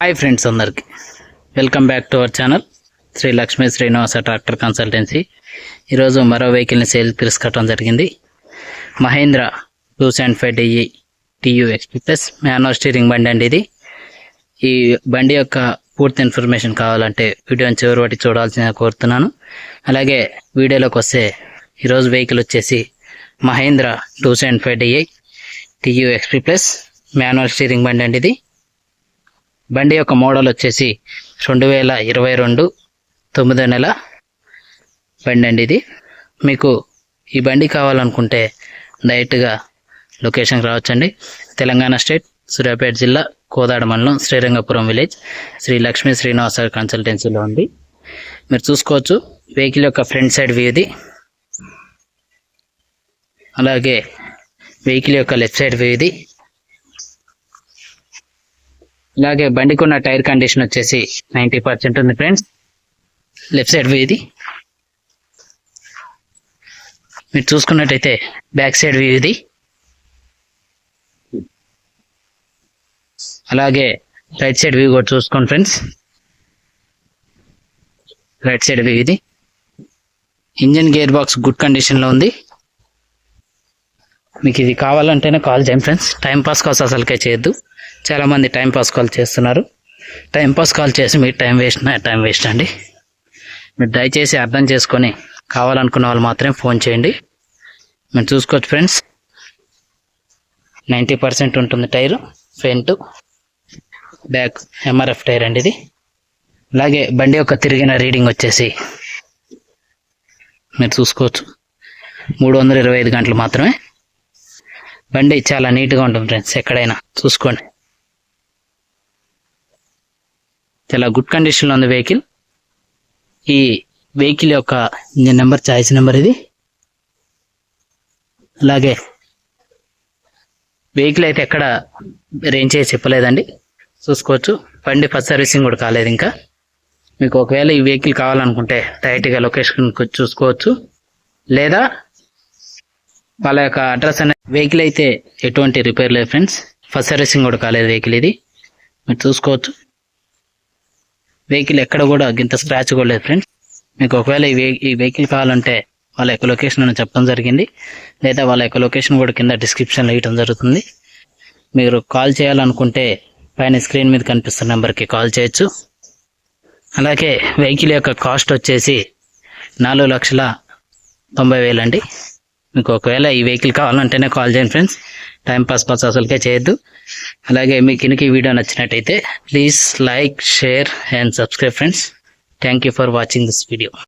Hi friends అందరికి. Welcome back to our channel Sri Lakshmi Srinivasa tractor consultancy ఈరోజు మరో వెహికల్ని సేల్ తీసుకోవడం జరిగింది. Mahindra two seventy five DE TU XP plus manual steering బండి అండి ఇది. ఈ బండి యొక్క పూర్తి ఇన్ఫర్మేషన్ కావాలంటే వీడియోని చివరి వాటి చూడాల్సిన కోరుతున్నాను. అలాగే వీడియోలోకి వస్తే ఈరోజు వెహికల్ వచ్చేసి Mahindra two seventy five DI TU XP plus manual steering బండి అండి ఇది. బండి యొక్క మోడల్ వచ్చేసి రెండు వేల ఇరవై రెండు తొమ్మిదో నెల బండి అండి ఇది. మీకు ఈ బండి కావాలనుకుంటే డైరెక్ట్గా లొకేషన్కి రావచ్చండి. తెలంగాణ స్టేట్ సూర్యాపేట జిల్లా కోదాడ మండలం శ్రీరంగపురం విలేజ్ శ్రీ లక్ష్మీ శ్రీనివాస కన్సల్టెన్సీలో ఉంది. మీరు చూసుకోవచ్చు వెహికల్ యొక్క ఫ్రంట్ సైడ్ వ్యూ ఇది అలాగే వెహికల్ యొక్క లెఫ్ట్ సైడ్ వ్యూ ఇది ఇలాగే బండికి ఉన్న టైర్ కండిషన్ వచ్చేసి నైంటీ పర్సెంట్ ఉంది ఫ్రెండ్స్. లెఫ్ట్ సైడ్ వ్యూ ఇది. మీరు చూసుకున్నట్టయితే బ్యాక్ సైడ్ వ్యూ ఇది. అలాగే రైట్ సైడ్ వ్యూ కూడా చూసుకోండి ఫ్రెండ్స్. రైట్ సైడ్ వ్యూ ఇది. ఇంజిన్ గేర్ బాక్స్ గుడ్ కండిషన్లో ఉంది. మీకు ఇది కావాలంటేనే కాల్ చేయండి ఫ్రెండ్స్. టైం పాస్ కాల్స్ అసలుకే చేయొద్దు. చాలామంది టైంపాస్ కాల్ చేస్తున్నారు. టైంపాస్ కాల్ చేసి మీరు టైం వేస్ట్ నా టైం వేస్ట్ అండి. మీరు దయచేసి అర్థం చేసుకొని కావాలనుకున్న వాళ్ళు మాత్రమే ఫోన్ చేయండి. మీరు చూసుకోవచ్చు ఫ్రెండ్స్. నైంటీ పర్సెంట్ ఉంటుంది tyre front back MRF tyre అండి ఇది. అలాగే బండి యొక్క తిరిగిన రీడింగ్ వచ్చేసి మీరు చూసుకోవచ్చు. మూడు వందల ఇరవై ఐదు గంటలు మాత్రమే. బండి చాలా నీట్గా ఉంటుంది ఫ్రెండ్స్ ఎక్కడైనా చూసుకోండి. చాలా గుడ్ కండిషన్లో ఉంది వెహికల్ ఈ వెహికల్ యొక్క ఇంజిన్ నెంబర్ చాయిస్ నెంబర్ ఇది. అలాగే వెహికల్ అయితే ఎక్కడ రేంజ్ చేసి చెప్పలేదండి. చూసుకోవచ్చు. బండి ఫస్ట్ సర్వీసింగ్ కూడా కాలేదు ఇంకా. మీకు ఒకవేళ ఈ వెహికల్ కావాలనుకుంటే డైరెక్ట్గా లొకేషన్ చూసుకోవచ్చు. లేదా వాళ్ళ యొక్క అడ్రస్ అనే వెహికల్ అయితే ఎటువంటి రిపేర్ లేదు ఫ్రెండ్స్ ఫస్ట్ సర్వీసింగ్ కూడా కాలేదు వెహికల్ ఇది. మీరు చూసుకోవచ్చు. వెహికల్ ఎక్కడ కూడా గింత స్క్రాచ్ కూడా లేదు ఫ్రెండ్స్ మీకు ఒకవేళ ఈ ఈ వెహికల్ కావాలంటే వాళ్ళ యొక్క లొకేషన్ అని చెప్పడం జరిగింది. లేదా వాళ్ళ యొక్క లొకేషన్ కూడా కింద డిస్క్రిప్షన్లో ఇవ్వడం జరుగుతుంది. మీరు కాల్ చేయాలనుకుంటే పైన స్క్రీన్ మీద కనిపిస్తున్న నెంబర్కి కాల్ చేయొచ్చు. అలాగే వెహికల్ యొక్క కాస్ట్ వచ్చేసి నాలుగు లక్షల తొంభై వేలండి మీకు ఒకవేళ ఈ వెహికల్ కావాలంటేనే కాల్ చేయండి ఫ్రెండ్స్. టైం పాస్ పాస్ అసలుకే చేయొద్దు. అలాగే మీకు ఇనికి ఈ వీడియో నచ్చినట్టయితే please like share and subscribe friends thank you for watching this video